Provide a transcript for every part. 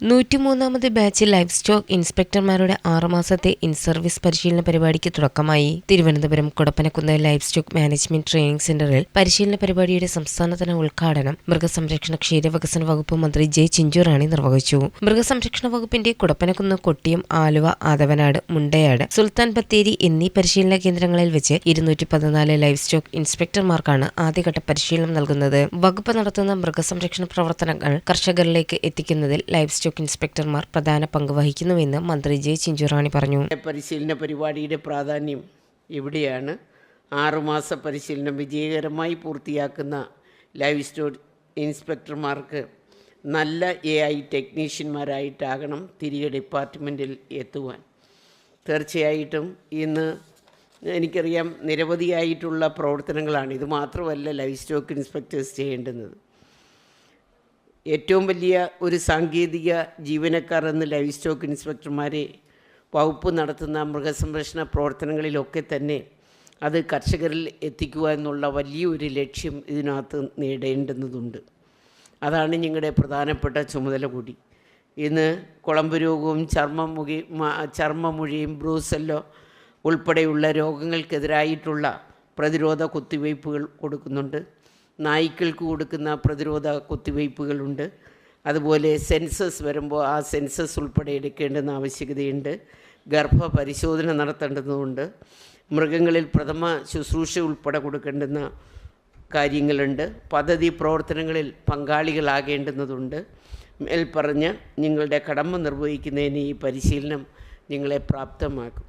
നൂറ്റിമൂന്നാമത് batch livestock ഇൻസ്പെക്ടർമാരുടെ ആറുമാസത്തെ in service പരിശീലന പരിപാടിക്ക് തുടക്കമായി. Thiruvananthapuram Kudappanakunnu livestock management training സെന്ററിൽ പരിശീലന പരിപാടിയുടെ സംസ്ഥാനതല ഉദ്ഘാടനം മൃഗസംരക്ഷണ ക്ഷീരവികസന വകുപ്പ് മന്ത്രി ജെ ചിഞ്ചുറാണി നിർവഹിച്ചു. മൃഗസംരക്ഷണ വകുപ്പിന്റെ കൊടപ്പനക്കുന്ന് കൊട്ടിയം ആലുവ ആദവനാട് മുണ്ടയാട് സുൽത്താൻ ബത്തേരി എന്നീ പരിശീലന കേന്ദ്രങ്ങളിൽ വെച്ച് ഇരുന്നൂറ്റി പതിനാല് ലൈഫ് സ്റ്റോക്ക് ഇൻസ്പെക്ടർമാർക്കാണ് ആദ്യഘട്ട പരിശീലനം നൽകുന്നത്. വകുപ്പ് നടത്തുന്ന മൃഗസംരക്ഷണ പ്രവർത്തനങ്ങൾ കർഷകരിലേക്ക് എത്തിക്കുന്നതിൽ ലൈഫ് സ്റ്റോക്ക് ഇൻസ്പെക്ടർമാർ പ്രധാന പങ്ക് വഹിക്കുന്നുവെന്ന് മന്ത്രി ജെ ചിഞ്ചുറാണി പറഞ്ഞു. പരിശീലന പരിപാടിയുടെ പ്രാധാന്യം ഇവിടെയാണ്. ആറുമാസ പരിശീലനം വിജയകരമായി പൂർത്തിയാക്കുന്ന ലൈവ് സ്റ്റോർ ഇൻസ്പെക്ടർമാർക്ക് നല്ല എ ഐ ടെക്നീഷ്യന്മാരായിട്ടാകണം തിരികെ ഡിപ്പാർട്ട്മെന്റിൽ എത്തുവാൻ. തീർച്ചയായിട്ടും ഇന്ന് എനിക്കറിയാം നിരവധിയായിട്ടുള്ള പ്രവർത്തനങ്ങളാണ്. ഇത് മാത്രമല്ല ലൈഫ് സ്റ്റോക്ക് ഇൻസ്പെക്ടേഴ്സ് ചെയ്യേണ്ടുന്നത്. ഏറ്റവും വലിയ ഒരു സാങ്കേതിക ജീവനക്കാർ എന്ന് ലൈഫ് സ്റ്റോക്ക് ഇൻസ്പെക്ടർമാരെ വകുപ്പ് നടത്തുന്ന മൃഗസംരക്ഷണ പ്രവർത്തനങ്ങളിലൊക്കെ തന്നെ അത് കർഷകരിൽ എത്തിക്കുക എന്നുള്ള വലിയൊരു ലക്ഷ്യം ഇതിനകത്ത് നേടേണ്ടുന്നതുണ്ട്. അതാണ് ഞങ്ങളുടെ പ്രധാനപ്പെട്ട ചുമതല കൂടി. ഇന്ന് കുളമ്പ് രോഗവും ചർമ്മമുഖി ചർമ്മമുഴിയും ബ്രൂസെല്ലോ ഉൾപ്പെടെയുള്ള രോഗങ്ങൾക്കെതിരായിട്ടുള്ള പ്രതിരോധ കുത്തിവയ്പ്പുകൾ കൊടുക്കുന്നുണ്ട്. നായ്ക്കൾക്ക് കൊടുക്കുന്ന പ്രതിരോധ കുത്തിവയ്പ്പുകളുണ്ട്. അതുപോലെ സെൻസസ് വരുമ്പോൾ ആ സെൻസസ് ഉൾപ്പെടെ എടുക്കേണ്ടുന്ന ആവശ്യകതയുണ്ട്. ഗർഭ പരിശോധന നടത്തേണ്ടതുണ്ട്. മൃഗങ്ങളിൽ പ്രഥമ ശുശ്രൂഷ ഉൾപ്പെടെ കൊടുക്കേണ്ടുന്ന കാര്യങ്ങളുണ്ട്. പദ്ധതി പ്രവർത്തനങ്ങളിൽ പങ്കാളികളാകേണ്ടുന്നതുണ്ട്. മേൽപ്പറഞ്ഞ് നിങ്ങളുടെ കടമ നിർവഹിക്കുന്നതിന് ഈ പരിശീലനം നിങ്ങളെ പ്രാപ്തമാക്കും.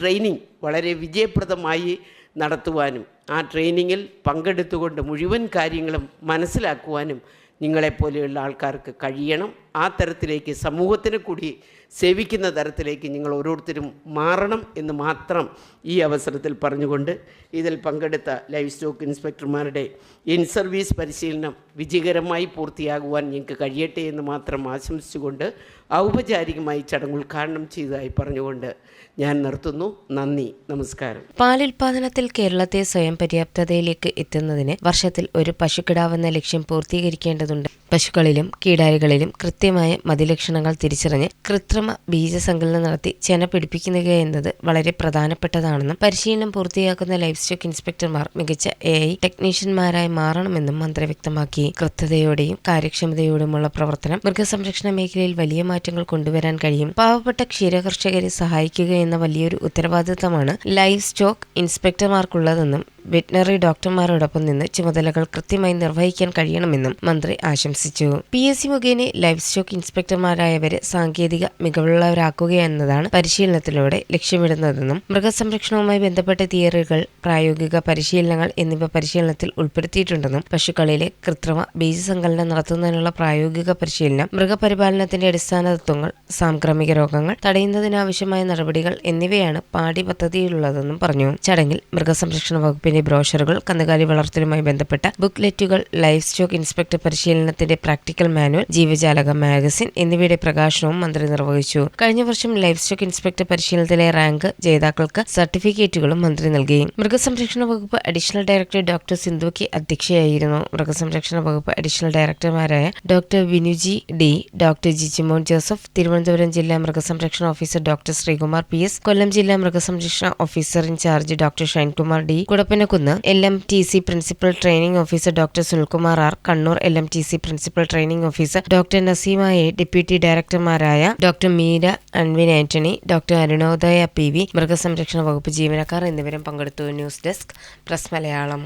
ട്രെയിനിങ് വളരെ വിജയപ്രദമായി നടത്തുവാനും ആ ട്രെയിനിങ്ങിൽ പങ്കെടുത്തുകൊണ്ട് മുഴുവൻ കാര്യങ്ങളും മനസ്സിലാക്കുവാനും നിങ്ങളെപ്പോലെയുള്ള ആൾക്കാർക്ക് കഴിയണം. ആ തരത്തിലേക്ക് സമൂഹത്തിന് കൂടി സേവിക്കുന്ന തരത്തിലേക്ക് നിങ്ങൾ ഓരോരുത്തരും മാറണം എന്ന് മാത്രം ഈ അവസരത്തിൽ പറഞ്ഞുകൊണ്ട് ഇതിൽ പങ്കെടുത്ത ലൈഫ് സ്റ്റോക്ക് ഇൻസ്പെക്ടർമാരുടെ ഇൻ സർവീസ് പരിശീലനം വിജയകരമായി പൂർത്തിയാകുവാൻ ഞങ്ങൾക്ക് കഴിയട്ടെ എന്ന് മാത്രം ആശംസിച്ചുകൊണ്ട് ഔപചാരികമായി ചടങ്ങ് ഉദ്ഘാടനം ചെയ്തതായി പറഞ്ഞുകൊണ്ട് ഞാൻ നിർത്തുന്നു. നന്ദി. നമസ്കാരം. പാലുൽപാദനത്തിൽ കേരളത്തെ സ്വയം പര്യാപ്തതയിലേക്ക് എത്തുന്നതിന് വർഷത്തിൽ ഒരു പശുക്കിടാവെന്ന ലക്ഷ്യം പൂർത്തീകരിക്കേണ്ടതുണ്ട്. പശുക്കളിലും കീടാരികളിലും കൃത്യമായ മതിലക്ഷണങ്ങൾ തിരിച്ചറിഞ്ഞ് കൃത്രിമ ബീജസങ്കലനം നടത്തി ചെന പിടിപ്പിക്കുക എന്നത് വളരെ പ്രധാനപ്പെട്ടതാണെന്നും പരിശീലനം പൂർത്തിയാക്കുന്ന ലൈഫ് സ്റ്റോക്ക് ഇൻസ്പെക്ടർമാർ മികച്ച എ ഐ ടെക്നീഷ്യന്മാരായി മാറണമെന്നും മന്ത്രി വ്യക്തമാക്കി. കൃത്യതയോടെയും കാര്യക്ഷമതയോടുമുള്ള പ്രവർത്തനം മൃഗസംരക്ഷണ മേഖലയിൽ വലിയ മാറ്റങ്ങൾ കൊണ്ടുവരാൻ കഴിയും. പാവപ്പെട്ട ക്ഷീരകർഷകരെ സഹായിക്കുക എന്ന വലിയൊരു ഉത്തരവാദിത്തമാണ് ലൈഫ് സ്റ്റോക്ക് ഇൻസ്പെക്ടർമാർക്കുള്ളതെന്നും വെറ്റിനറി ഡോക്ടർമാരോടൊപ്പം നിന്ന് ചുമതലകൾ കൃത്യമായി നിർവഹിക്കാൻ കഴിയണമെന്നും മന്ത്രി ആശംസിച്ചു. പി. എസ്. സി. മുഖേന ലൈഫ് സ്റ്റോക്ക് ഇൻസ്പെക്ടർമാരായവരെ സാങ്കേതിക മികവുള്ളവരാക്കുക എന്നതാണ് പരിശീലനത്തിലൂടെ ലക്ഷ്യമിടുന്നതെന്നും മൃഗസംരക്ഷണവുമായി ബന്ധപ്പെട്ട തിയറികൾ പ്രായോഗിക പരിശീലനങ്ങൾ എന്നിവ പരിശീലനത്തിൽ ഉൾപ്പെടുത്തിയിട്ടുണ്ടെന്നും പശുക്കളിലെ കൃത്രിമ ബീജസങ്കലനം നടത്തുന്നതിനുള്ള പ്രായോഗിക പരിശീലനം മൃഗപരിപാലനത്തിന്റെ അടിസ്ഥാന തത്വങ്ങൾ സാംക്രമിക രോഗങ്ങൾ തടയുന്നതിനാവശ്യമായ നടപടികൾ എന്നിവയാണ് പാഠ്യപദ്ധതിയിലുള്ളതെന്നും പറഞ്ഞു. ചടങ്ങിൽ മൃഗസംരക്ഷണ വകുപ്പിന്റെ ബ്രോഷറുകൾ കന്നുകാലി വളർത്തലുമായി ബന്ധപ്പെട്ട ബുക്ക്ലെറ്റുകൾ ലൈഫ് സ്റ്റോക്ക് ഇൻസ്പെക്ടർ പരിശീലനത്തിന്റെ പ്രാക്ടിക്കൽ മാനുവൽ ജീവജാലക മാഗസിൻ എന്നിവയുടെ പ്രകാശനവും മന്ത്രി നിർവഹിച്ചു. കഴിഞ്ഞ വർഷം ലൈഫ് സ്റ്റോക്ക് ഇൻസ്പെക്ടർ പരിശീലനത്തിലെ റാങ്ക് ജേതാക്കൾക്ക് സർട്ടിഫിക്കറ്റുകളും മന്ത്രി നൽകി. മൃഗസംരക്ഷണ വകുപ്പ് additional director doctor Sindhu K അധ്യക്ഷയായിരുന്നു. മൃഗസംരക്ഷണ വകുപ്പ് additional ഡയറക്ടർമാരായ doctor Vinuji D doctor Jijimon Joseph Thiruvananthapuram ജില്ലാ മൃഗസംരക്ഷണ officer doctor Sreekumar P S Kollam ജില്ലാ മൃഗസംരക്ഷണ officer in charge doctor Shinekumar D Kudappanakunnu L M T C principal training officer doctor Sunilkumar R. Kannur L M T C principal training officer doctor Naseema A deputy ഡയറക്ടർമാരായ doctor Meera Anvin Antony doctor Arunodaya P V മൃഗസംരക്ഷണ വകുപ്പ് ജീവനക്കാർ എന്നിവരും പങ്കെടുത്തു. News desk press Malayalam.